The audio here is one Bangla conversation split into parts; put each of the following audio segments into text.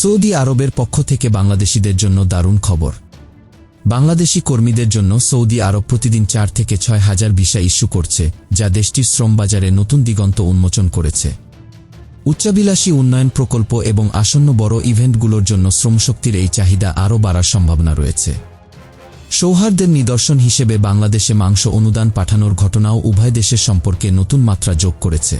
সৌদি আরবের পক্ষ থেকে বাংলাদেশিদের জন্য দারুণ খবর। বাংলাদেশি কর্মীদের জন্য সৌদি আরব প্রতিদিন চার থেকে ছয় হাজার ভিসা ইস্যু করছে, যা দেশটির শ্রমবাজারে নতুন দিগন্ত উন্মোচন করেছে। উচ্চাবিলাসী উন্নয়ন প্রকল্প এবং আসন্ন বড় ইভেন্টগুলোর জন্য শ্রমশক্তির এই চাহিদা আরও বাড়ার সম্ভাবনা রয়েছে। সৌহার্দ্যের নিদর্শন হিসেবে বাংলাদেশে মাংস অনুদান পাঠানোর ঘটনাও উভয় দেশের সম্পর্কে নতুন মাত্রা যোগ করেছে।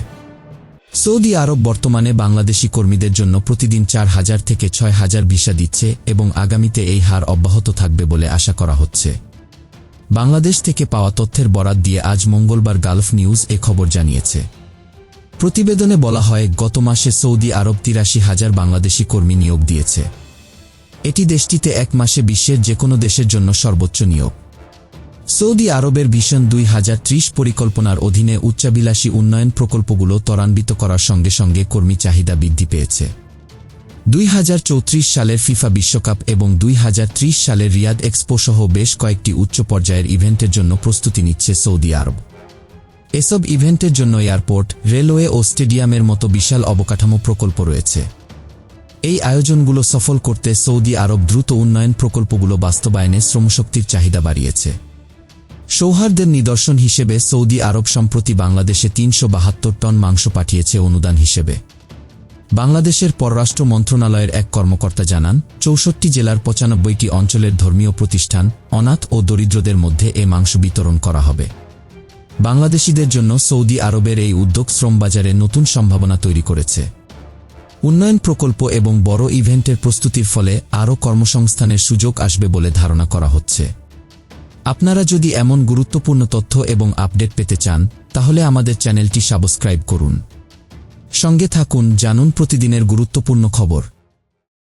সৌদি আরব বর্তমানে বাংলাদেশি কর্মীদের জন্য প্রতিদিন চার হাজার থেকে ছয় হাজার ভিসা দিচ্ছে এবং আগামীতে এই হার অব্যাহত থাকবে বলে আশা করা হচ্ছে। বাংলাদেশ থেকে পাওয়া তথ্যের বরাত দিয়ে আজ মঙ্গলবার গালফ নিউজ এ খবর জানিয়েছে। প্রতিবেদনে বলা হয়, গত মাসে সৌদি আরব তিরাশি হাজার বাংলাদেশি কর্মী নিয়োগ দিয়েছে। এটি দেশটিতে এক মাসে বিশ্বের যে কোনো দেশের জন্য সর্বোচ্চ নিয়োগ। সৌদি আরবের ভিশন দুই হাজার ত্রিশ পরিকল্পনার অধীনে উচ্চাবিলাসী উন্নয়ন প্রকল্পগুলো ত্বরান্বিত করার সঙ্গে সঙ্গে কর্মী চাহিদা বৃদ্ধি পেয়েছে। দুই হাজার চৌত্রিশ সালের ফিফা বিশ্বকাপ এবং দুই হাজার ত্রিশ সালের রিয়াদ এক্সপো সহ বেশ কয়েকটি উচ্চ পর্যায়ের ইভেন্টের জন্য প্রস্তুতি নিচ্ছে সৌদি আরব। এসব ইভেন্টের জন্য এয়ারপোর্ট, রেলওয়ে ও স্টেডিয়ামের মতো বিশাল অবকাঠামো প্রকল্প রয়েছে। এই আয়োজনগুলো সফল করতে সৌদি আরব দ্রুত উন্নয়ন প্রকল্পগুলো বাস্তবায়নে শ্রমশক্তির চাহিদা বাড়িয়েছে। সৌহার্দ্যের নিদর্শন হিসেবে সৌদি আরব সম্প্রতি বাংলাদেশে তিনশো বাহাত্তর টন মাংস পাঠিয়েছে অনুদান হিসেবে। বাংলাদেশের পররাষ্ট্র মন্ত্রণালয়ের এক কর্মকর্তা জানান, চৌষট্টি জেলার পঁচানব্বইটি অঞ্চলের ধর্মীয় প্রতিষ্ঠান অনাথ ও দরিদ্রদের মধ্যে এ মাংস বিতরণ করা হবে। বাংলাদেশিদের জন্য সৌদি আরবের এই উদ্যোগ শ্রমবাজারে নতুন সম্ভাবনা তৈরি করেছে। উন্নয়ন প্রকল্প এবং বড় ইভেন্টের প্রস্তুতির ফলে আরও কর্মসংস্থানের সুযোগ আসবে বলে ধারণা করা হচ্ছে। আপনারা যদি এমন গুরুত্বপূর্ণ তথ্য এবং আপডেট পেতে চান, তাহলে আমাদের চ্যানেলটি সাবস্ক্রাইব করুন। সঙ্গে থাকুন, জানুন প্রতিদিনের গুরুত্বপূর্ণ খবর।